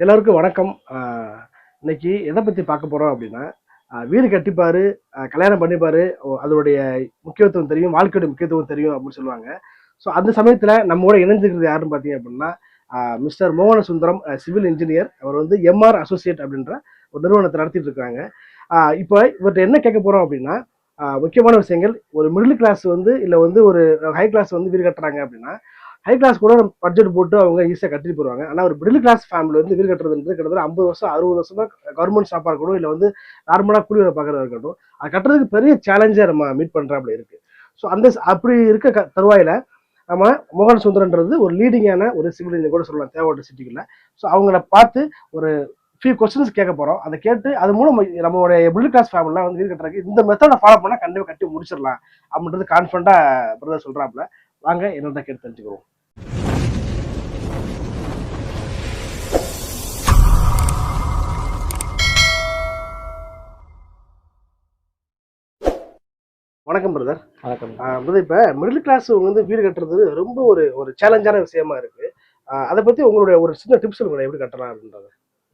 எல்லோருக்கும் வணக்கம். இன்னைக்கு எதை பற்றி பார்க்க போகிறோம் அப்படின்னா வீடு கட்டிப்பார் கல்யாணம் பண்ணிப்பார் ஓ, அதோடைய முக்கியத்துவம் தெரியும் வாழ்க்கையோட முக்கியத்துவம் தெரியும் அப்படின்னு சொல்லுவாங்க. ஸோ அந்த சமயத்தில் நம்மோட இணைஞ்சிருக்கிறது யாருன்னு பார்த்தீங்க அப்படின்னா மிஸ்டர் மோகன சுந்தரம் சிவில் இன்ஜினியர். அவர் வந்து எம்ஆர் அசோசியேட் அப்படின்ற ஒரு நிறுவனத்தை நடத்திட்டு இருக்காங்க. இப்போ இவர்கிட்ட என்ன கேட்க போகிறோம் அப்படின்னா முக்கியமான விஷயங்கள் ஒரு மிடில் கிளாஸ் வந்து இல்லை வந்து ஒரு ஹை கிளாஸ் வந்து வீடு கட்டுறாங்க அப்படின்னா ஹை கிளாஸ் கூட பட்ஜெட் போட்டு அவங்க ஈஸியாக கட்டிட்டு போடுவாங்க ஆனால் ஒரு மிடில் கிளாஸ் ஃபேமிலி வந்து வீடு கட்டுறதுன்றது கிட்டத்தட்ட ஐம்பது வருஷம் அறுபது வருஷமா கவர்மெண்ட் ஸ்டாஃபாக இருக்கட்டும் இல்லை வந்து நார்மலாக கூலி வேலை பார்க்குறதா இருக்கட்டும் அது கட்டுறதுக்கு பெரிய சேலஞ்சை நம்ம மீட் பண்ணுறாப்புல இருக்குது ஸோ அந்த அப்படி இருக்க க தருவாயில் நம்ம மோகன் சுந்தரன்றது ஒரு லீடிங்கான ஒரு சிவில் இன்ஜினியர் கூட சொல்லலாம் தேவையான சிட்டிக்குள்ள ஸோ அவங்கள பார்த்து ஒரு ஃபியூ கொஸ்டின்ஸ் கேட்க போகிறோம் அதை கேட்டு அது மூலம் நம்மளுடைய மிடில் கிளாஸ் ஃபேமிலிலாம் வந்து வீடு கட்டுறதுக்கு இந்த மெத்தடை ஃபாலோ பண்ணால் கண்டிப்பாக கட்டி முடிச்சிடலாம் அப்படின்றது கான்ஃபிடண்ட்டாக பிரதர் சொல்கிறாப்புல வாங்க என்னோட கேட்டு தெரிஞ்சுக்கிறோம். வணக்கம் பிரதர் வணக்கம். பிரதர் இப்போ மிடில் கிளாஸ் வந்து வீடு கட்டுறது ரொம்ப ஒரு ஒரு சேலஞ்சான விஷயமா இருக்கு. அதை பத்தி உங்களுடைய ஒரு சின்ன டிப்ஸ் சொல்லுங்க எப்படி கட்டலாம் அப்படின்றது.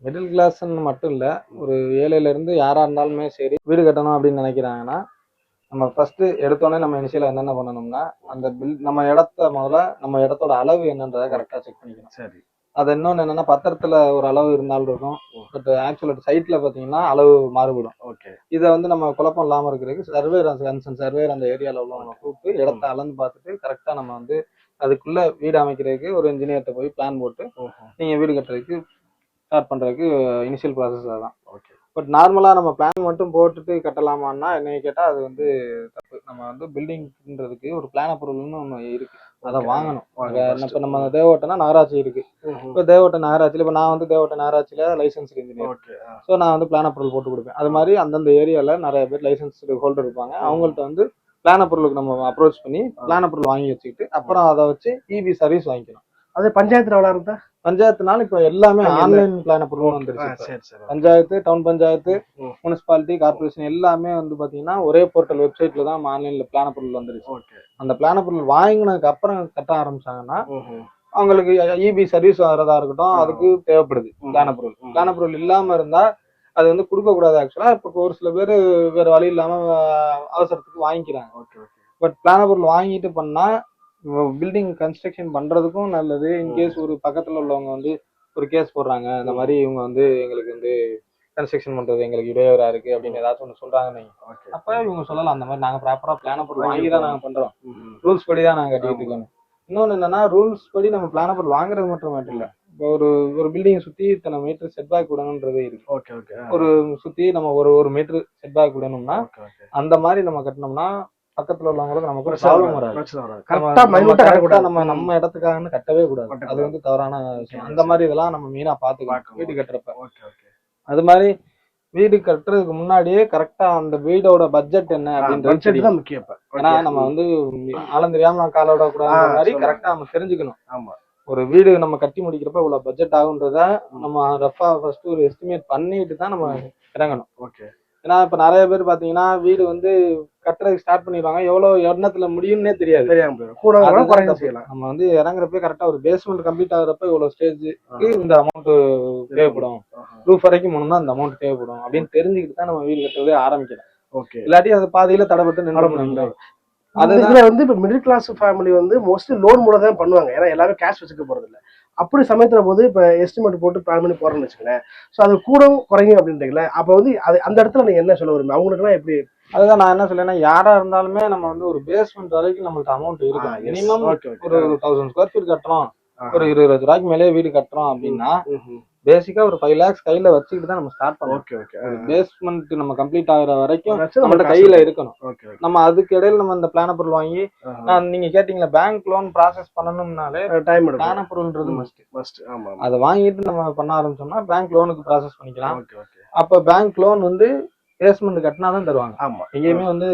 மிடில் கிளாஸ்ன்னு மட்டும் இல்லை ஒரு ஏழையில இருந்து யாரா இருந்தாலுமே சரி வீடு கட்டணும் அப்படின்னு நினைக்கிறாங்கன்னா நம்ம ஃபர்ஸ்ட் எடுத்தோடனே நம்ம இனிஷியலாக என்னென்ன பண்ணணும்னா அந்த பில் நம்ம இடத்த முதல்ல நம்ம இடத்தோட அளவு என்னன்றதை கரெக்டாக செக் பண்ணிக்கணும். சரி. அது இன்னொன்று என்னன்னா பத்திரத்துல ஒரு அளவு இருந்தாலும் இருக்கும். பட் ஆக்சுவல் சைட்ல பார்த்தீங்கன்னா அளவு மாறுபடும். ஓகே இதை வந்து நம்ம குழப்பம் இல்லாமல் இருக்கிறதுக்கு சர்வேர் கன்சர்ன் சர்வேர் அந்த ஏரியாவில் உள்ளவங்க கூப்பிட்டு இடத்த அளந்து பார்த்துட்டு கரெக்டாக நம்ம வந்து அதுக்குள்ள வீடு அமைக்கிறதுக்கு ஒரு இன்ஜினியர்கிட்ட போய் பிளான் போட்டு நீங்க வீடு கட்டுறதுக்கு ஸ்டார்ட் பண்றதுக்கு இனிஷியல் ப்ராசஸ் அதான் ஓகே பட் நார்மலா நம்ம பிளான் மட்டும் போட்டுட்டு கட்டலாமான்னா என்னைய கேட்டா அது வந்து தப்பு. நம்ம வந்து பில்டிங்ன்றதுக்கு ஒரு பிளான் அப்ரூவல்னு ஒன்று இருக்கு. அதை வாங்கணும். இப்போ நம்ம தேவட்டனா நகராட்சி இருக்கு. இப்போ தேவட்ட நகராட்சியில் இப்போ நான் வந்து தேவட்ட நகராட்சியில லைசன்ஸ் இன்ஜினியர் ஸோ நான் வந்து பிளான் அப்ரூவல் போட்டு கொடுப்பேன். அது மாதிரி அந்தந்த ஏரியால நிறைய பேர் லைசன்ஸ் ஹோல்டர் இருப்பாங்க. அவங்கள்ட்ட வந்து பிளான் அப்ரூவலுக்கு நம்ம அப்ரோச் பண்ணி பிளான் அப்ரூவல் வாங்கி வச்சுக்கிட்டு அப்புறம் அதை வச்சு இபி சர்வீஸ் வாங்கிக்கணும். அது பஞ்சாயத்துல எவ்வளோ இருந்தா பஞ்சாயத்துனால இப்போ எல்லாமே. ஆன்லைன் பிளான் அப்ரூவல் வந்துருச்சு panchayat town panchayat. Municipality corporation எல்லாமே வந்து பாத்தீங்கன்னா ஒரே போர்ட்டல் வெப்சைட்ல தான் ஆன்லைன்ல பிளான் அப்ரூவல் வந்துருச்சு அந்த பிளான் அப்ரூவல் வாங்கினதுக்கு அப்புறம் கட்ட ஆரம்பிச்சாங்கன்னா அவங்களுக்கு இபி சர்வீஸ் வரதா இருக்கட்டும். அதுக்கு தேவைப்படுது. பிளான் அப்ரூவல் ம். பிளான் அப்ரூவல் இல்லாம இருந்தா அது வந்து கொடுக்க கூடாது ஆக்சுவலா இப்போ ஒரு சில பேர் வேற வழி இல்லாம அவசரத்துக்கு வாங்கிக்கிறாங்க பட் பிளான் அப்ரூவல் வாங்கிட்டு பண்ணா பில்டிங் கன்ஸ்ட்ரக்ஷன் பண்றதுக்கும் நல்லது. இன்கேஸ் ஒரு பக்கத்துல உள்ளவங்க வந்து ஒரு கேஸ் போடுறாங்க. இந்த மாதிரி இவங்க வந்து எங்களுக்கு வந்து கன்ஸ்ட்ரக்ஷன் பண்றது எங்களுக்கு இடையூறா இருக்கு அப்படின்னு ஏதாச்சும் ஒன்று சொல்றாங்கன்னு அப்ப இவங்க சொல்லலாம் அந்த மாதிரி நாங்க ப்ராப்பரா பிளான் அப்ரூவல் வாங்கி தான் நாங்க பண்றோம். ரூல்ஸ் படி தான் நாங்க கட்டிட்டு இருக்கோம். இன்னொன்னு என்னன்னா ரூல்ஸ் படி நம்ம பிளான் அப்ரூவல் வாங்குறது மட்டும் மட்டும் இல்ல. இப்போ ஒரு ஒரு பில்டிங் சுத்தி இத்தனை மீட்டர் செட் பேக் விடணுன்றது இருக்கு. Okay okay. ஒரு சுத்தி நம்ம ஒரு ஒரு மீட்டர் செட் பேக் விடணும்னா அந்த மாதிரி நம்ம கட்டினோம்னா பக்கத்துல உள்ளவங்களுக்கு நமக்கு ப்ராப்ளம் வராது. நம்ம- கரெக்டா நம்ம மைனூட்டா correct ஆ கட்டக்கூடாது நம்ம நம்ம இடத்துக்காகன்னு கட்டவே கூடாது. அது வந்து தவறான விஷயம். அந்த மாதிரி இதெல்லாம் நம்ம மெயினா பாத்துக்கணும் பார்க்கணும். வீடு கட்டுறப்ப. அது மாதிரி வீடு கட்டுறதுக்கு முன்னாடியே கரெக்டா அந்த வீடோட பட்ஜெட் என்ன அப்படின்றது. தான் முக்கியம் ஏன்னா நம்ம வந்து ஆழம் தெரியாம நான் கால விடக்கூடாது ஆ, மாதிரி. கரெக்டா நம்ம தெரிஞ்சுக்கணும். ஆமா. ஒரு வீடு நம்ம கட்டி முடிக்கிறப்ப இவ்வளவு பட்ஜெட் ஆகுன்றத நம்ம ரஃபா ஃபர்ஸ்ட் ஒரு எஸ்டிமேட் பண்ணிட்டு தான் நம்ம இறங்கணும். ஓகே ஏன்னா இப்ப நிறைய பேர் பாத்தீங்கன்னா வீடு வந்து கட்டுறதுக்கு ஸ்டார்ட் பண்ணிடுவாங்க எவ்வளவு எண்ணத்துல முடியும்னே தெரியாது. தெரியாம போயிடும் கூட கூட அதுதான் குறையும் தப்பு. செய்யலாம். நம்ம வந்து இறங்குறப்ப கரெக்டா ஒரு பேஸ்மெண்ட் கம்ப்ளீட் ஆகுறப்ப இவ்வளவு ஸ்டேஜுக்கு இந்த அமௌண்ட் தேவைப்படும். ரூஃப் வரைக்கும் போனோம்னா அந்த அமௌண்ட் தேவைப்படும் அப்படின்னு தெரிஞ்சுக்கிட்டு தான் நம்ம வீடு கட்டுறதே ஆரம்பிக்கணும் ஓகே இல்லாட்டி அது பாதியில தடைப்பட்டு நின்று அது இதுல வந்து இப்ப மிடில் கிளாஸ் ஃபேமிலி வந்து மோஸ்ட்லி லோன் மூலம் தான் பண்ணுவாங்க. ஏன்னா எல்லாரும் கேஷ் வச்சுக்க போறது இல்ல அப்படி சமயத்துல போது இப்ப எஸ்டிமேட் போட்டு பிளான் பண்ணி போறோம்னு வச்சுக்கோங்களேன். ஸோ அது கூடவும் குறையும் அப்படின்றீங்களே அப்ப வந்து அது அந்த இடத்துல நீங்க என்ன சொல்ல வருங்க அவங்களுக்குலாம் எப்படி? அதுதான் நான் என்ன சொல்லேன்னா யாரா இருந்தாலுமே நம்ம வந்து ஒரு பேஸ்மெண்ட் வரைக்கும் நம்மள்ட்ட அமௌண்ட் இருக்கு மினிமம் ஒரு தௌசண்ட் ஸ்கொயர் ஃபீட் கட்டுறோம். ஒரு இருபது ரூபாய்க்கு மேலே வீடு கட்டுறோம் அப்படின்னா பேசிக்கா ஒரு ஃபைவ் லேக்ஸ் கையில வச்சுக்கிட்டு தான் நம்ம ஸ்டார்ட் பண்ணணும். ஓகே ஓகே பேஸ்மெண்ட் நம்ம கம்ப்ளீட் ஆகுற வரைக்கும் நம்மள்ட்ட கையில இருக்கணும். நம்ம அதுக்கு இடையில நம்ம இந்த பிளான் அப்ரூவல் வாங்கி நான் நீங்க கேட்டீங்களா பேங்க் லோன் ப்ராசஸ் பண்ணணும்னாலே டைம் பிளான் அப்ரூவல்ன்றது மஸ்ட் மஸ்ட் ஆமா அதை வாங்கிட்டு நம்ம பண்ண ஆரம்பிச்சோம்னா பேங்க் லோனுக்கு ப்ராசஸ் பண்ணிக்கலாம். ஓகே ஓகே அப்ப பேங்க் லோன் வந்து பேஸ்மெண்ட் கட்டினா தான் தருவாங்க. ஆமா. எங்கேயுமே வந்து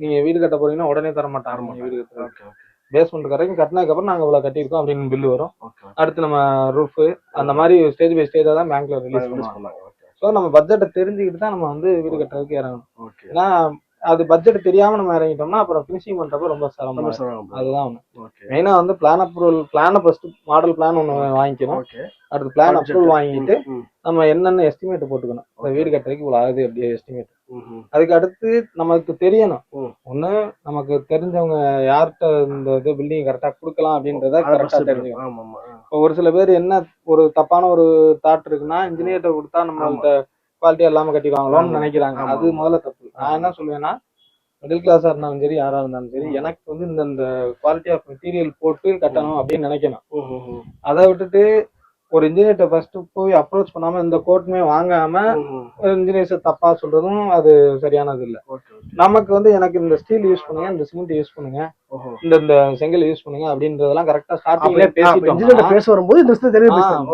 நீங்க வீடு கட்ட போறீங்கன்னா உடனே தர மாட்டாங்க வீடு கட்டுறது. ஓகே ஓகே பேஸ்மெண்ட் வரைக்கும் கட்டினதுக்கு அப்புறம் நாங்க இவ்வளவு கட்டியிருக்கோம் அப்படின்னு பில்லு வரும். அடுத்து நம்ம ரூஃப் அந்த மாதிரி ஸ்டேஜ் பை ஸ்டேஜா தான் பேங்க்ல ரிலீஸ் பண்ணுவாங்க ஸோ நம்ம பட்ஜெட்டை தெரிஞ்சுக்கிட்டு தான் நம்ம வந்து வீடு கட்டுறதுக்கு இறங்கணும். ஏன்னா அது பட்ஜெட் தெரியாம நம்ம இறங்கிட்டோம்னா அப்புறம் ஃபினிஷிங் பண்றப்ப ரொம்ப சிரமம் அதுதான் ஓகே மெயினா வந்து பிளான் அப்ரூவல் பிளானை ஃபர்ஸ்ட் மாடல் பிளான் ஒண்ணு வாங்கிக்கணும். அடுத்து பிளான் அப்ரூவல் வாங்கிட்டு நம்ம என்னென்ன எஸ்டிமேட் போட்டுக்கணும். இந்த. வீடு கட்டுறதுக்கு இவ்வளவு ஆகுது அப்படி எஸ்டிமேட். அதுக்கு அடுத்து நமக்கு தெரியணும். ஒண்ணு நமக்கு தெரிஞ்சவங்க யார்கிட்ட இந்த இது பில்டிங் கரெக்டா கொடுக்கலாம் அப்படின்றத அதை கரெக்டா first தெரிஞ்சுக்கணும். இப்போ ஒரு சில பேர் என்ன ஒரு தப்பான ஒரு தாட் இருக்குன்னா இன்ஜினியர்கிட்ட கொடுத்தா நம்மள்ட்ட குவாலிட்டியா இல்லாம கட்டிடுவாங்களோன்னு. நினைக்கிறாங்க. அது முதல்ல தப்பு நான் என்ன சொல்லுவேன்னா மிடில் கிளாஸா இருந்தாலும் சரி யாரா இருந்தாலும் சரி எனக்கு வந்து இந்த குவாலிட்டி ஆஃப் மெட்டீரியல் போட்டு கட்டணும் அப்படின்னு நினைக்கணும். அதை விட்டுட்டு ஒரு இன்ஜினியர்கிட்ட ஃபர்ஸ்ட் போய் அப்ரோச் பண்ணாம இந்த கோட்டுமே வாங்காம. இன்ஜினியர்ஸ் தப்பா சொல்றதும் அது சரியானது இல்ல. நமக்கு வந்து எனக்கு இந்த ஸ்டீல் யூஸ் பண்ணுங்க இந்த சிமெண்ட் யூஸ் பண்ணுங்க இந்த இந்த செங்கல் யூஸ் பண்ணுங்க அப்படின்றதெல்லாம் கரெக்டா ஸ்டார்டிங்ல இன்ஜினியர் பேசிட்டோம் பேச வரும்போது இந்த விஷயத்தை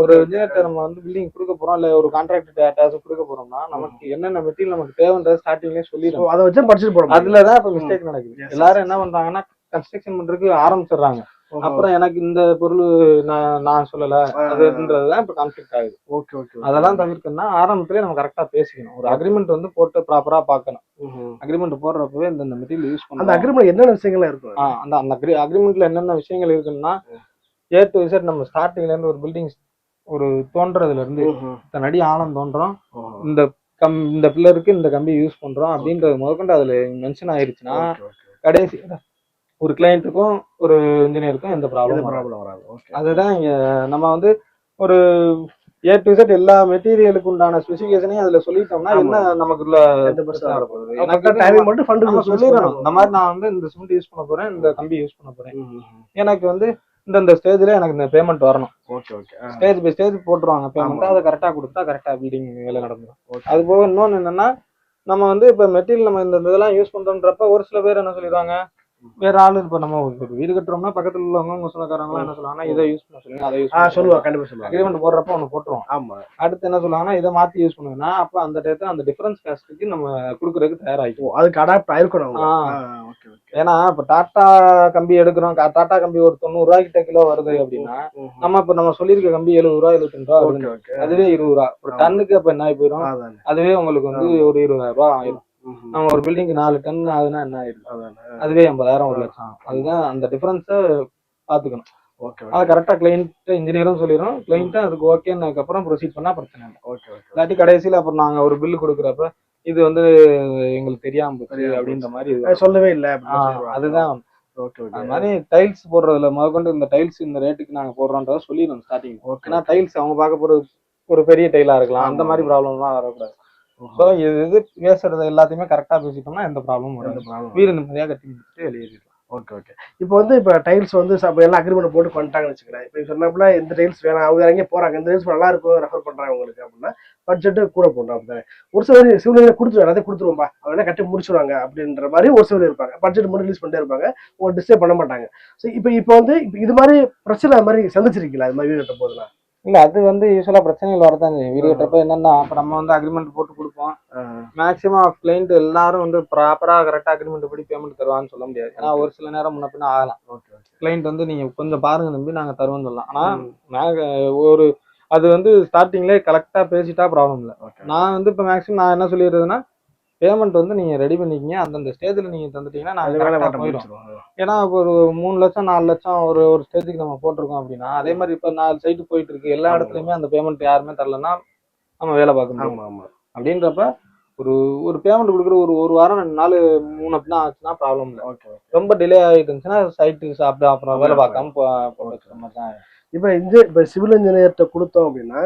ஒரு இன்ஜினியர்ட்ட நம்ம வந்து பில்டிங் கொடுக்க போறோம் இல்ல ஒரு கான்ட்ராக்ட் டேட்டாஸ் கொடுக்க போறோம்னா நமக்கு என்னென்ன மெட்டீரியல் நமக்கு தேவைன்றது ஸ்டார்டிங்லேயே சொல்லிடுறோம் அதை வச்சு படிச்சுட்டு போறோம் அதுலதான் இப்ப மிஸ்டேக் நடக்குது. எல்லாரும் என்ன பண்றாங்கன்னா கன்ஸ்ட்ரக்ஷன் பண்றதுக்கு ஆரம்பிச்சிடுறாங்க. அப்புறம் எனக்கு இந்த பொருள் நான் நான் சொல்லல. அதுன்றதுதான் இப்ப கான்ஃபிளிக் ஆகுது. ஓகே ஓகே அதெல்லாம் தவிர்க்கணும்னா ஆரம்பத்திலே நம்ம கரெக்டா பேசிக்கணும். ஒரு அக்ரிமெண்ட் வந்து போட்டு ப்ராப்பரா பார்க்கணும். ம். அக்ரிமெண்ட் போடுறப்பவே இந்த மெட்டீரியல் யூஸ் அந்த பண்ணலாம் அக்ரிமெண்ட் என்னென்ன விஷயங்கள்லாம் இருக்கும்? அந்த அந்த அக்ரி அக்ரிமெண்ட்ல என்னென்ன விஷயங்கள் இருக்குன்னா ஏ டு இசட் நம்ம ஸ்டார்டிங்ல இருந்து ஒரு பில்டிங் ஒரு தோன்றதுல இருந்து. இத்தனை அடி ஆழம் தோன்றோம். இந்த கம் இந்த பில்லருக்கு இந்த கம்பி யூஸ் பண்றோம் அப்படின்றது முதற்கொண்டு அதுல மென்ஷன் ஆயிருச்சுன்னா. கடைசி ஒரு கிளையண்ட்டுக்கும் ஒரு இன்ஜினியருக்கும் எந்த ப்ராப்ளம் ப்ராப்ளம் வராது. அதுதான் இங்க நம்ம வந்து ஒரு ஏ டு Z எல்லா மெட்டீரியலுக்கு உண்டான ஸ்பெசிஃபிகேஷனையும் அதுல சொல்லிட்டோம்னா. என்ன பிரச்சனை வரப்போகுது எனக்கு டைமிங் மட்டும் ஃபண்ட் சொல்லிடணும். இந்த மாதிரி நான் வந்து இந்த சிமெண்ட் யூஸ் பண்ண போறேன் இந்த கம்பி யூஸ் பண்ண போறேன். எனக்கு வந்து இந்த இந்த ஸ்டேஜ்ல எனக்கு இந்த பேமெண்ட் வரணும். Okay okay stage by stage போட்டுருவாங்க. பேமெண்ட். அதை கரெக்டா கொடுத்தா கரெக்டா பில்டிங் வேலை நடந்துடும் அது போக இன்னொன்னு என்னன்னா நம்ம வந்து இப்ப மெட்டீரியல் நம்ம இந்த இதெல்லாம் யூஸ் பண்றோன்றப்ப ஒரு சில பேர் என்ன சொல்லிடுவாங்க வேற ஆளு இப்ப நம்ம வீடு கட்டுறோம்னா பக்கத்துல உள்ளவங்க உங்க சொந்தக்காரங்க என்ன சொல்லுவாங்கன்னா இதை யூஸ் பண்ண சொல்லுங்க. அதை யூஸ் ஆ சொல்லுவா கண்டிப்பா சொல்லுவாங்க. அக்ரிமெண்ட் போடுறப்ப ஒன்று போட்டுருவோம். ஆமா. அடுத்து என்ன சொல்லுவாங்கன்னா இதை மாத்தி யூஸ் பண்ணுங்கன்னா அப்ப அந்த டயத்துல அந்த டிஃபரன்ஸ் காஸ்ட்டுக்கு நம்ம கொடுக்கறதுக்கு தயாராகிக்கும். அதுக்கு அடாப்ட் ஆயிருக்கணும் ஏன்னா இப்ப டாட்டா கம்பி எடுக்கிறோம். டாட்டா கம்பி ஒரு தொண்ணூறு ரூபாய்க்கிட்ட கிலோ வருது அப்படின்னா. நம்ம இப்ப நம்ம சொல்லியிருக்க கம்பி எழுபது ரூபா எழுபத்தஞ்சு ரூபா அதுவே இருபது ரூபா. ஒரு. டன்னுக்கு அப்ப என்ன ஆகி போயிடும் அதுவே உங்களுக்கு வந்து ஒரு இருபதாயிரம் ரூபா ஆயிரும். நம்ம ஒரு பில்டிங் நாலு டன் ஆகுதுன்னா என்ன அதானே. அதுவே எண்பதாயிரம் ஒரு லட்சம். அதுதான் அந்த டிஃபரன்ஸை பாத்துக்கணும். அதை கரெக்டா கிளைண்ட் இன்ஜினியரும் சொல்லிடும் கிளைண்ட்டும் அதுக்கு ஓகேன்னு அப்புறம் ப்ரொசீட் பண்ணா பிரச்சனை இல்லை. Okay okay. இல்லாட்டி கடைசியில அப்புறம் நாங்க ஒரு பில் கொடுக்குறப்ப இது வந்து எங்களுக்கு தெரியாம அப்படின்ற மாதிரி சொல்லவே இல்ல. அதுதான். அது மாதிரி டைல்ஸ் போடுறதுல முதற்கொண்டு இந்த டைல்ஸ் இந்த ரேட்டுக்கு நாங்க போடுறோன்றத சொல்லிடணும் ஸ்டார்டிங் ஓகே ஏன்னா டைல்ஸ் அவங்க பார்க்க போறது ஒரு பெரிய டைலா இருக்கலாம். அந்த. மாதிரி ப்ராப்ளம்லாம் வரக்கூடாது. ஸோ இது இது பேசுறது எல்லாத்தையுமே கரெக்டா பேசிட்டோம்னா எந்த ப்ராப்ளமும் வராது. வீடு நிம்மதியா கட்டி முடிச்சுட்டு வெளியேறிடலாம். ஓகே ஓகே இப்போ வந்து இப்போ டைல்ஸ் வந்து எல்லாம் அக்ரிமெண்ட் போட்டு பண்ணிட்டாங்கன்னு வச்சுக்கிறேன் இப்போ சொன்னப்பல இந்த டைல்ஸ் வேணாம். அவங்க இறங்கி போறாங்க. இந்த டைல்ஸ் நல்லா இருக்கும் ரெஃபர் பண்றாங்க உங்களுக்கு அப்படின்னா பட்ஜெட் கூட போடணும் அப்படிதானே ஒரு சிலர் சிவில் கொடுத்துருவாங்க. எல்லாத்தையும் கொடுத்துருவோம்பா அவங்க என்ன கட்டி முடிச்சிருவாங்க அப்படின்ற மாதிரி ஒரு சிலர் இருப்பாங்க. பட்ஜெட் மட்டும் ரிலீஸ் பண்ணிட்டே இருப்பாங்க. உங்க டிஸ்டர்ப் பண்ண மாட்டாங்க. ஸோ இப்போ இப்போ வந்து இது மாதிரி பிரச்சனை அது மாதிரி சந்திச்சிருக்கீங்களா? இது மாதிரி வீடு கட்டும் போதெல்லாம் இல்ல அது வந்து யூஸ்வலா பிரச்சனைகள் வரதான் செய்யும் வீடு கட்டுறப்ப என்னன்னா அப்ப நம்ம வந்து அக்ரிமெண்ட் போட்டு கொடுப்போம். மேக்ஸிமம் ஆஃப் கிளைண்ட் எல்லாரும் வந்து ப்ராப்பரா கரெக்டா அக்ரிமெண்ட் படி பேமெண்ட் தருவான்னு சொல்ல முடியாது. ஏன்னா ஒரு சில நேரம் முன்ன பின்ன ஆகலாம். கிளைண்ட் வந்து நீங்க கொஞ்சம் பாருங்க நம்பி நாங்க தருவோம்னு சொல்லலாம். ஆனா ஒரு அது வந்து ஸ்டார்டிங்லேயே கரெக்டா பேசிட்டா ப்ராப்ளம் இல்லை. நான் வந்து இப்போ மேக்ஸிமம் நான் என்ன சொல்லிடுறதுன்னா பேமெண்ட் வந்து நீங்க ரெடி பண்ணிக்கிங்க. அந்தந்த ஸ்டேஜ்ல நீங்க தந்துட்டீங்கன்னா அது நாங்க வேலை கரெக்டா மாட்ட போயிடும் ஏன்னா இப்போ ஒரு மூணு லட்சம் நாலு லட்சம் ஒரு ஒரு ஸ்டேஜுக்கு நம்ம போட்டிருக்கோம் அப்படின்னா அதே மாதிரி இப்போ நாலு சைட்டு போயிட்டு இருக்கு. எல்லா. இடத்துலயுமே அந்த பேமெண்ட் யாருமே தரலன்னா நம்ம வேலை பார்க்க முடியும் ஆமா ஆமா. அப்படின்றப்ப ஒரு ஒரு பேமெண்ட் கொடுக்குற ஒரு ஒரு வாரம் ரெண்டு நாள் மூணு அப்படின்னா ஆச்சுன்னா ப்ராப்ளம் இல்லை. ஓகே ரொம்ப டிலே ஆகிட்டு இருந்துச்சுன்னா சைட்டு சாப்பிட்டு அப்புறம் வேலை. பார்க்காம போட்டு இப்போ இன்ஜி இப்போ சிவில் இன்ஜினியர்கிட்ட கொடுத்தோம் அப்படின்னா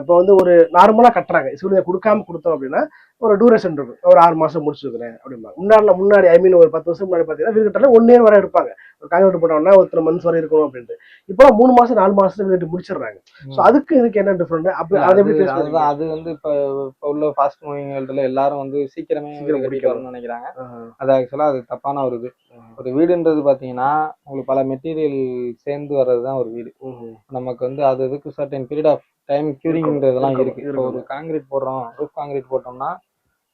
இப்போ வந்து ஒரு நார்மலாக கட்டுறாங்க. சிவில் இன்ஜினியர் கொடுக்காம கொடுத்தோம் அப்படின்னா ஒரு டூரேஷன் இருக்கும். ஒரு ஆறு மாதம் முடிச்சுக்கிறேன் அப்படிம்பாங்க. முன்னாடி முன்னாடி ஐ மீன் ஒரு பத்து வருஷம் முன்னாடி பார்த்தீங்கன்னா வீடு கட்டல ஒன் இயர் வரை எடுப்பாங்க ஒரு காங்கிரீட் போட்டோம்னா ஒருத்தர் மந்த்ஸ் வரை இருக்கணும் அப்படின்ட்டு. இப்போ மூணு மாதம் நாலு மாதம் வீடு கட்டி முடிச்சிடுறாங்க ஸோ அதுக்கு இதுக்கு என்ன டிஃப்ரெண்ட் அப்படி அதை எப்படி அதுதான்? அது வந்து இப்போ இப்போ உள்ள ஃபாஸ்ட் மூவிங் வேர்ல்டுல எல்லாரும் வந்து சீக்கிரமே சீக்கிரம் வீடு கட்டிட்டு முடிக்கணும். வரணும்னு நினைக்கிறாங்க. அது ஆக்சுவலா அது தப்பான ஒரு இது. ஒரு வீடுன்றது பாத்தீங்கன்னா உங்களுக்கு பல மெட்டீரியல் சேர்ந்து வர்றது தான் ஒரு வீடு. நமக்கு வந்து அது இதுக்கு சர்டன் பீரியட் ஆஃப் டைம் கியூரிங்ன்றதெல்லாம் இருக்கு. இப்போ ஒரு. காங்கிரீட் போடுறோம் ரூஃப் காங்கிரீட் போட்டோம்னா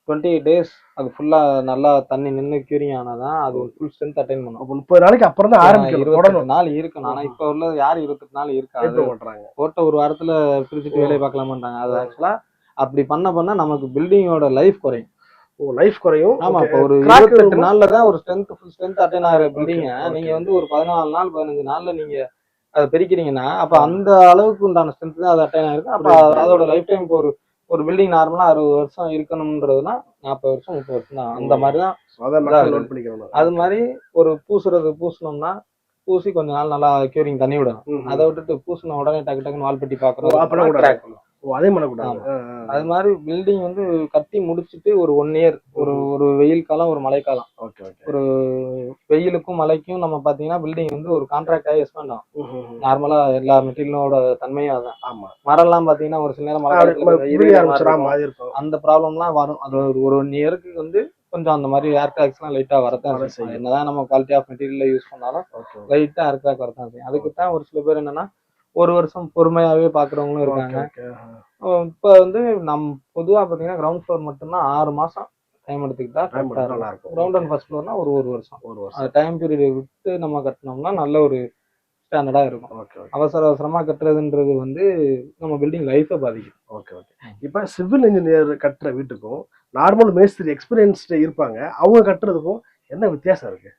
டுவெண்ட்டி டேஸ் அது ஃபுல்லா நல்லா தண்ணி நின்று கியூரிங் ஆனாதான் அது ஃபுல் ஸ்ட்ரென்த் அட்டைன் பண்ணும். அப்போ முப்பது நாளைக்கு அப்புறம் தான் இருபத்தெட்டு நாள் இருக்கணும். ஆனா இப்ப உள்ள யார் இருபத்தெட்டு நாள் இருக்காது. மாட்டுறாங்க போட்ட ஒரு வாரத்துல பிரிச்சுட்டு வேலையை பார்க்கலாமான்றாங்க. அது ஆக்சுவலா அப்படி பண்ண பண்ண நமக்கு பில்டிங்கோட லைஃப் குறையும். ஓ லைஃப் குறையும். ஆமா. இப்போ ஒரு இருபத்தெட்டு? நாள்ல தான் ஒரு ஸ்ட்ரென்த் ஃபுல் ஸ்ட்ரென்த் அட்டைன் ஆகிற பில்டிங்க. நீங்க வந்து ஒரு பதினாலு நாள் பதினஞ்சு நாள்ல நீங்க அதை பிரிக்கிறீங்கன்னா அப்ப அந்த அளவுக்கு உண்டான ஸ்ட்ரென்த் தான் அது அட்டைன் ஆயிருக்கு. அப்ப. அதோட லைஃப் டைம் இப்போ ஒரு ஒரு பில்டிங் நார்மலா அறுபது வருஷம் இருக்கணும்ன்றதுனா நாற்பது வருஷம் முப்பது வருஷம் தான். அந்த மாதிரி தான் அது மாதிரி ஒரு பூசுறது பூசணும்னா பூசி கொஞ்ச நாள் நல்லா கியூரிங் தண்ணி விடணும். அதை விட்டுட்டு பூசின உடனே டக்கு டக்குன்னு வால்பெட்டி பாக்குறோம் அதே பண்ணக்கூடாது. அது மாதிரி பில்டிங் வந்து கட்டி முடிச்சிட்டு ஒரு ஒன் இயர் ஒரு ஒரு வெயில் காலம் ஒரு மழைக்காலம் ஒரு வெயிலுக்கும் மழைக்கும் நம்ம பாத்தீங்கன்னா பில்டிங் வந்து ஒரு கான்ட்ராக்ட் ஆகி எக்ஸ்பேண்ட் ஆகும். நார்மலா எல்லா மெட்டீரியலோட தன்மையும் அதான். ஆமா. மரம்லாம் பாத்தீங்கன்னா ஒரு சில நேரம் மழை அந்த ப்ராப்ளம்லாம் வரும். அது ஒரு ஒரு ஒன் இயருக்கு வந்து கொஞ்சம் அந்த மாதிரி ஏர் கிராக்ஸ்லாம் லைட்டா வரத்தான். என்னதான் நம்ம குவாலிட்டி ஆஃப் மெட்டீரியல் யூஸ் பண்ணாலும் லைட்டா ஏர் கிராக் வரத்தான் செய்யும். அதுக்கு தான் ஒரு சில பேர் என்னன்னா ஒரு வருஷம் பொறுமையாவே பாக்குறவங்களும் இருக்காங்க. இப்போ வந்து நம் பொதுவா பாத்தீங்கன்னா கிரவுண்ட் ஃப்ளோர் மட்டும்தான் ஆறு மாசம் டைம் எடுத்துக்கிட்டா நல்லா இருக்கும். கிரவுண்ட் அண்ட் ஃபர்ஸ்ட் ஃப்ளோர்னா ஒரு ஒரு வருஷம். ஒரு வருஷம். டைம் பீரியட் விட்டு நம்ம கட்டினோம்னா நல்ல ஒரு ஸ்டாண்டர்டா இருக்கும். Okay okay. அவசர அவசரமா கட்டுறதுன்றது வந்து நம்ம பில்டிங் லைஃபை பாதிக்கும். Okay okay. இப்போ சிவில் இன்ஜினியர் கட்டுற வீட்டுக்கும் நார்மல் மேஸ்திரி எக்ஸ்பீரியன்ஸ்டு இருப்பாங்க. அவங்க கட்டுறதுக்கும் என்ன வித்தியாசம் இருக்கு?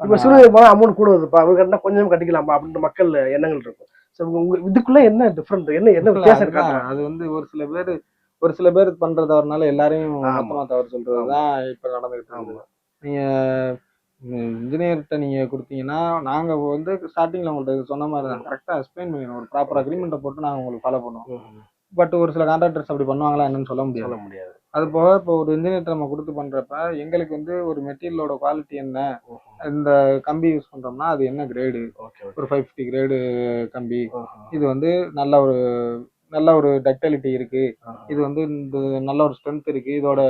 இப்போ சிவில் போனால் அமௌண்ட் கூட வருதுப்பா அவங்க கட்டினா கொஞ்சம் கட்டிக்கலாமா அப்படின்ற மக்கள் எண்ணங்கள் இருக்கும். ஸோ உங்க இதுக்குள்ள என்ன டிஃப்ரெண்ட் என்ன என்ன வித்தியாசம் அதுதான், இருக்கா அது வந்து ஒரு சில பேர் ஒரு சில பேர் பண்ற தவறுனால எல்லாரையும் ஆமா. மொத்தமா தவறு சொல்றதுதான் இப்ப நடந்துகிட்டு இருக்கு நீங்க இன்ஜினியர்கிட்ட நீங்க கொடுத்தீங்கன்னா நாங்க வந்து ஸ்டார்டிங்ல உங்கள்ட்ட சொன்ன மாதிரி தான் கரெக்டா எக்ஸ்பிளைன் பண்ணிடணும் ஒரு ப்ராப்பர் அக்ரிமெண்ட்டை போட்டு நாங்க உங்களுக்கு ஃபாலோ பண்ணுவோம். பட் ஒரு சில கான்ட்ராக்டர்ஸ் அப்படி பண்ணுவாங்களா என்னன்னு சொல்ல முடியாது. சொல்ல முடியாது. அது போக இப்போ ஒரு இன்ஜினியர் நம்ம கொடுத்து பண்றப்ப எங்களுக்கு வந்து ஒரு மெட்டீரியலோட குவாலிட்டி என்ன? இந்த கம்பி யூஸ் பண்றோம்னா அது என்ன கிரேடு ஒரு ஃபைவ் ஃபிஃப்டி கிரேடு கம்பி. இது வந்து நல்ல ஒரு நல்ல ஒரு டக்டிலிட்டி இருக்கு. இது வந்து இந்த நல்ல ஒரு ஸ்ட்ரென்த் இருக்கு. இதோட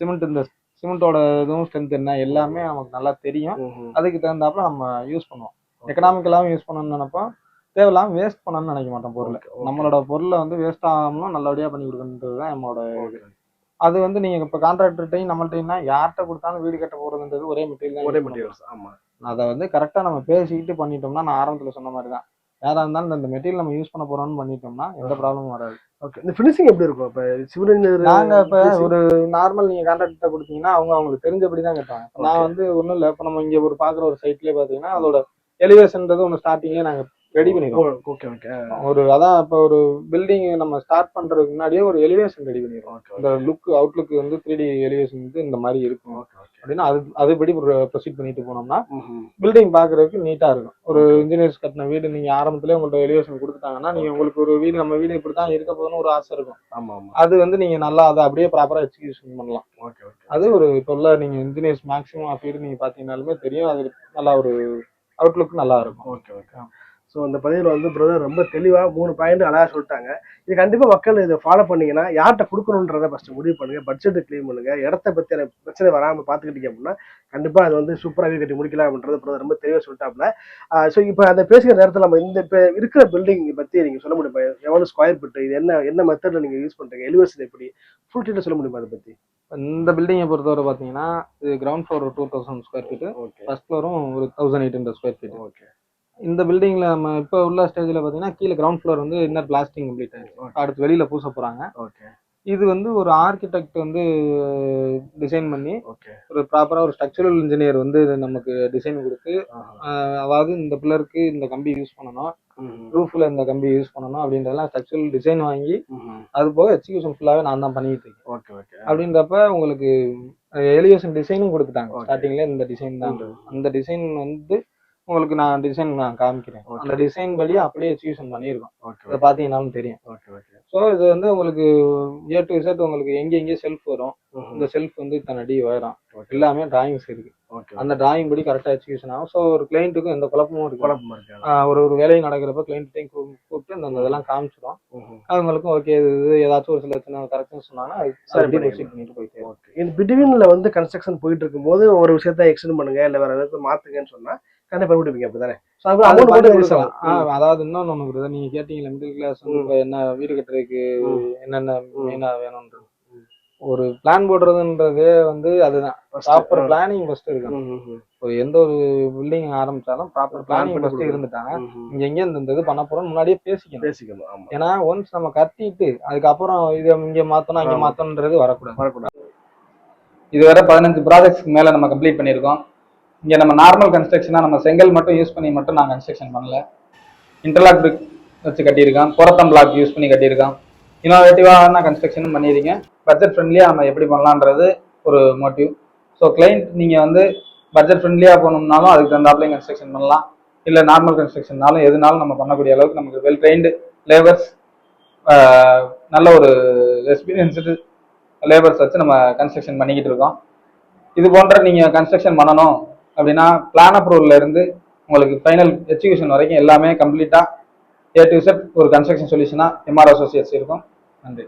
சிமெண்ட் இந்த சிமெண்டோட இதுவும் ஸ்ட்ரென்த் என்ன? எல்லாமே நமக்கு நல்லா தெரியும். அதுக்கு தகுந்தாப்புல நம்ம யூஸ் பண்ணுவோம். எக்கனாமிக்கலாகவும் யூஸ் பண்ணணும்னு நினைப்போம். தேவையில்லாம வேஸ்ட் பண்ணணும்னு நினைக்க மாட்டோம் பொருளை. நம்மளோட பொருளை வந்து வேஸ்ட் ஆகாமலும் நல்லபடியா பண்ணி கொடுக்கணுன்றது தான் நம்மளோட அது வந்து நீங்க இப்ப கான்ட்ராக்டர்ட்டையும் நம்மள்ட்டையும்னா யார்கிட்ட கொடுத்தாலும் வீடு கட்ட போறதுன்றது ஒரே மெட்டீரியல் ஒரே மெட்டீரியல்ஸ் ஆமா. அதை வந்து கரெக்டா நம்ம பேசிக்கிட்டு பண்ணிட்டோம்னா நான் ஆரம்பத்துல சொன்ன மாதிரி தான் யாரா இருந்தாலும் இந்த மெட்டீரியல் நம்ம யூஸ் பண்ண போறோம்னு பண்ணிட்டோம்னா எந்த ப்ராப்ளமும் வராது. ஓகே இந்த ஃபினிஷிங் எப்படி இருக்கும்? இப்போ சிவில் இன்ஜினியர் நாங்க இப்ப ஒரு நார்மல் நீங்க கான்ட்ராக்டர் கொடுத்தீங்கன்னா அவங்க அவங்களுக்கு தெரிஞ்சபடி தான் கேட்டாங்க இப்ப நான் வந்து ஒண்ணும் இல்ல. இப்ப நம்ம இங்க ஒரு பாக்குற ஒரு சைட்லயே பாத்தீங்கன்னா அதோட எலிவேஷன்ன்றது ஒன்று ஸ்டார்டிங்லேயே நாங்க ரெடி பண்ணிடுவோம் ஓகே ஓகே. ஒரு அதான் இப்போ ஒரு பில்டிங் நம்ம ஸ்டார்ட் பண்றதுக்கு முன்னாடியே ஒரு எலிவேஷன் ரெடி பண்ணிடுவோம் இந்த லுக் அவுட்லுக் வந்து த்ரீ டி எலிவேஷன் வந்து இந்த மாதிரி இருக்கும். அப்படின்னா அது அதுபடி ப்ரொசீட் பண்ணிட்டு போனோம்னா பில்டிங் பாக்குறதுக்கு நீட்டா இருக்கும். ஒரு இன்ஜினியர்ஸ் கட்டின வீடு நீங்க ஆரம்பத்திலே உங்கள்ட்ட எலிவேஷன் கொடுத்துட்டாங்கன்னா நீங்க உங்களுக்கு ஒரு வீடு நம்ம வீடு இப்படி தான் இருக்க போதுன்னு ஒரு ஆசை இருக்கும். ஆமா ஆமா. அது வந்து நீங்க நல்லா அதை அப்படியே ப்ராப்பரா எக்ஸிகியூஷன் பண்ணலாம். Okay okay. அது ஒரு இப்போ உள்ள நீங்க இன்ஜினியர்ஸ் மேக்ஸிமம் வீடு நீங்க பாத்தீங்கன்னாலுமே தெரியும். அது நல்லா ஒரு அவுட்லுக் நல்லா இருக்கும். Okay okay. ஸோ இந்த பதிவில் வந்து பிரதர் ரொம்ப தெளிவாக மூணு பாயிண்ட் அழகாக சொல்லிட்டாங்க. இது கண்டிப்பாக மக்கள் இதை ஃபாலோ பண்ணீங்கன்னா யார்கிட்ட கொடுக்கணுன்றதை ஃபஸ்ட்டு முடிவு பண்ணுங்க பட்ஜெட்டை க்ளீன் பண்ணுங்க இடத்த பற்றின பிரச்சனை வராமல் பார்த்துக்கிட்டீங்க அப்படின்னா கண்டிப்பாக அது வந்து சூப்பராக வீடு கட்டி முடிக்கலாம் அப்படின்றத பிரதர் ரொம்ப தெளிவாக சொல்லிட்டாப்ல ஸோ இப்போ அந்த பேசுகிற நேரத்தில் நம்ம இந்த இப்போ இருக்கிற பில்டிங் பற்றி நீங்கள் சொல்ல முடியுமா? எவ்வளோ ஸ்கொயர் ஃபீட் இது என்ன என்ன மெத்தடில் நீங்கள் யூஸ் பண்ணுறீங்க எலிவேஷன் எப்படி? ஃபுல் டீட்டெயில் சொல்ல முடியுமா அதை பற்றி இந்த பில்டிங்கை பொறுத்தவரை பாத்தீங்கன்னா இது ground floor two thousand square feet okay first ஃப்ளோரும் ஒரு thousand eight hundred square feet okay இந்த பில்டிங்ல நம்ம இப்போ உள்ள ஸ்டேஜ்ல பாத்தீங்கன்னா கீழே கிரவுண்ட் ஃப்ளோர் வந்து இன்னர் பிளாஸ்டிங் கம்ப்ளீட் ஆயிடுச்சு. அடுத்து வெளியில பூச போறாங்க. ஓகே இது வந்து ஒரு ஆர்கிடெக்ட் வந்து டிசைன் பண்ணி ஒரு ப்ராப்பரா ஒரு ஸ்ட்ரக்சரல் இன்ஜினியர் வந்து நமக்கு டிசைன் கொடுத்து அதாவது இந்த பில்லருக்கு இந்த கம்பி யூஸ் பண்ணணும் ரூஃப்ல இந்த கம்பி யூஸ் பண்ணணும் அப்படின்றதெல்லாம் ஸ்ட்ரக்சரல் டிசைன் வாங்கி அது போக எக்ஸிகியூஷன் ஃபுல்லாவே நான் தான் பண்ணிட்டு இருக்கேன். ஓகே ஓகே அப்படின்றப்ப உங்களுக்கு எலிவேஷன் டிசைனும் கொடுத்துட்டாங்க. ஸ்டார்டிங்ல இந்த டிசைன் தான். அந்த டிசைன் வந்து உங்களுக்கு நான் டிசைன் நான் காமிக்கிறேன். அந்த டிசைன் வழி அப்படியே எக்ஸிகியூஷன் பண்ணியிருக்கோம் ஓகே இதை பார்த்தீங்கன்னாலும் தெரியும். ஓகே ஓகே ஸோ இது வந்து உங்களுக்கு ஏ டு இசட் உங்களுக்கு எங்க எங்கே செல்ஃப் வரும் இந்த செல்ஃப் வந்து இத்தனை அடி உயரம். எல்லாமே டிராயிங்ஸ் இருக்கு. அந்த டிராயிங் படி கரெக்டாக எக்ஸிகியூஷன் ஆகும். ஸோ ஒரு கிளைண்ட்டுக்கும் எந்த குழப்பமும் இருக்கு குழப்பமா இருக்காது. ஆஹ் ஒரு ஒரு வேலை நடக்கிறப்ப கிளைண்ட்டையும் கூப்பிட்டு இந்த இந்த இதெல்லாம் காமிச்சிடும் அவங்களுக்கும் ஓகே இது இது ஏதாச்சும் ஒரு சில சின்ன கரெக்ஷன் சொன்னாங்கன்னா அது பண்ணிட்டு போயிட்டே ஓகே இந்த பிட்வீன்ல வந்து கன்ஸ்ட்ரக்ஷன் போயிட்டு இருக்கும்போது ஒரு விஷயத்த எக்ஸ்டெண்ட் பண்ணுங்க இல்ல வேற ஏதாவது மாத்துங்கன்னு சொன்னா கண்டிப்பா விடுவீங்க அப்படிதானே அதாவது இன்னொன்னு ஒண்ணு நீங்க கேட்டீங்கல்ல மிடில் கிளாஸ் என்ன வீடு கட்டுறதுக்கு. என்னென்ன. மெயினா வேணும்ன்றது. ஒரு பிளான் போடுறதுன்றதே வந்து அதுதான். ப்ராப்பர் பிளானிங் ஃபர்ஸ்ட் இருக்கணும். ஒரு எந்த ஒரு பில்டிங் ஆரம்பிச்சாலும் ப்ராப்பர் பிளானிங் ஃபர்ஸ்ட். இருந்துட்டாங்க. இங்க எங்க இந்த இது பண்ண போறோம் முன்னாடியே பேசிக்கணும். பேசிக்கணும் ஏன்னா ஒன்ஸ் நம்ம கட்டிட்டு அதுக்கப்புறம் இதை இங்க மாத்தணும் இங்க ஆமா. மாத்தணுன்றது வரக்கூடாது. வரக்கூடாது. இதுவரை பதினஞ்சு ப்ராஜெக்ட்ஸ்க்கு மேலே நம்ம கம்ப்ளீட் பண்ணியிருக்கோம். இங்கே நம்ம நார்மல் கன்ஸ்ட்ரக்ஷனாக நம்ம செங்கல் மட்டும் யூஸ் பண்ணி மட்டும் நான் கன்ஸ்ட்ரக்ஷன் பண்ணல. இன்டர்லாக் பிரிக் வச்சு கட்டியிருக்கான். புரத்தம் பிளாக் யூஸ் பண்ணி கட்டியிருக்கான். இனோவேட்டிவான கன்ஸ்ட்ரக்ஷனும் பண்ணியிருக்கீங்க பட்ஜெட் ஃப்ரெண்ட்லியாக நம்ம எப்படி பண்ணலான்றது ஒரு மோட்டிவ் ஸோ கிளைண்ட் நீங்கள் வந்து பட்ஜெட் ஃப்ரெண்ட்லியாக போகணும்னாலும் அதுக்கு தகுந்தாப்லேயும் கன்ஸ்ட்ரக்ஷன் பண்ணலாம். இல்லை நார்மல் கன்ஸ்ட்ரக்ஷன்னாலும் எதுனாலும் நம்ம பண்ணக்கூடிய அளவுக்கு நமக்கு வெல் ட்ரெயின்டு லேபர்ஸ் நல்ல ஒரு எக்ஸ்பீரியன்ஸ்டு லேபர்ஸ் வச்சு நம்ம கன்ஸ்ட்ரக்ஷன் பண்ணிக்கிட்டு இருக்கோம். இது போன்ற நீங்கள் கன்ஸ்ட்ரக்ஷன் பண்ணணும். அப்படின்னா பிளான் அப்ரூவல்ல இருந்து உங்களுக்கு ஃபைனல் எக்ஸிகியூஷன் வரைக்கும் எல்லாமே கம்ப்ளீட்டாக ஏ டு செட் ஒரு கன்ஸ்ட்ரக்ஷன் சொல்யூஷனாக எம்ஆர் அசோசியேட்ஸ் இருக்கும். நன்றி.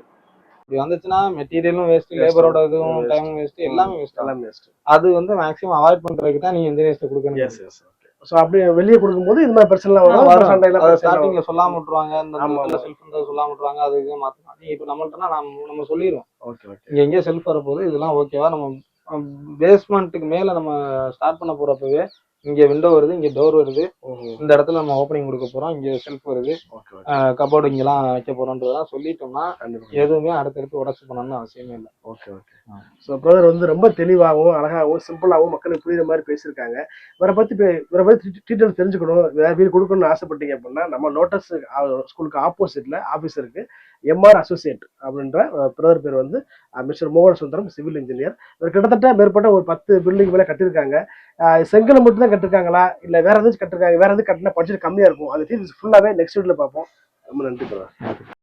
இப்படி வந்துச்சுன்னா மெட்டீரியலும் வேஸ்ட் லேபரோட இதுவும் டைம் வேஸ்ட் எல்லாமே வேஸ்ட் எல்லாமே best. அது வந்து மேக்ஸிமம் அவாய்ட் பண்றதுக்கு தான் நீங்க இன்ஜினியர்ஸ் கொடுக்கணும். Yes, yes, okay. So, அப்படி வெளியே கொடுக்கும்போது இந்த மாதிரி பிரச்சனை வரும். பிரச்சனை வரும். ஸ்டார்டிங்ல சொல்லாம விட்டுருவாங்க. இந்த இடத்துல. செல்ஃப் இருந்தது சொல்லாம விட்டுருவாங்க. அது இது மாத்தலாம் நீங்க இப்ப நம்மள்ட்டனா நம்ம நம்ம சொல்லிடுவோம் Okay, okay. இங்க எங்கேயோ செல்ஃப் வரப்போகுது. இதெல்லாம் ஓகேவா நம்ம பேஸ்மெண்ட்டுக்கு மேல நம்ம ஸ்டார்ட் பண்ண போறப்பவே இங்க விண்டோ வருது இங்க டோர் வருது. இந்த இடத்துல நம்ம ஓப்பனிங் கொடுக்க போறோம் இங்க செல்ஃப் வருது. கபோர்டு இங்கெல்லாம் வைக்க போறோன்றதெல்லாம் சொல்லிட்டோம்னா. எதுவுமே அடுத்தடுத்து உடச்சு பண்ணணும்னு அவசியமே இல்லை ஓகே ஓகே. ஸோ பிரதர் வந்து ரொம்ப தெளிவாகவும் அழகாகவும் சிம்பிளாகவும் மக்களுக்கு புரியுற மாதிரி பேசியிருக்காங்க இவரை பத்தி பே- இவரை பத்தி டீட்டெயில் தெரிஞ்சுக்கணும் வேற வீடு கொடுக்கணும்னு ஆசைப்பட்டீங்க அப்படின்னா நம்ம லோட்டஸ் ஸ்கூலுக்கு ஆப்போசிட்ல ஆஃபீஸ் இருக்கு எம்ஆர் அசோசியேட் அப்படின்ற பிரதர் பேர் வந்து மிஸ்டர் மோகன் சுந்தரம் சிவில் இன்ஜினியர் இவர் கிட்டத்தட்ட மேற்பட்ட ஒரு பத்து பில்டிங் மேலே கட்டியிருக்காங்க. செங்கல் மட்டும் தான் கட்டிருக்காங்களா? இல்லை வேற எதாச்சும் கட்டிருக்காங்க? வேற எதுவும் கட்டினா பட்ஜெட் கம்மியாக இருக்கும். அந்த அது ஃபுல்லாவே நெக்ஸ்ட் வீட்டில் பார்ப்போம். ரொம்ப நன்றி பிரதர்.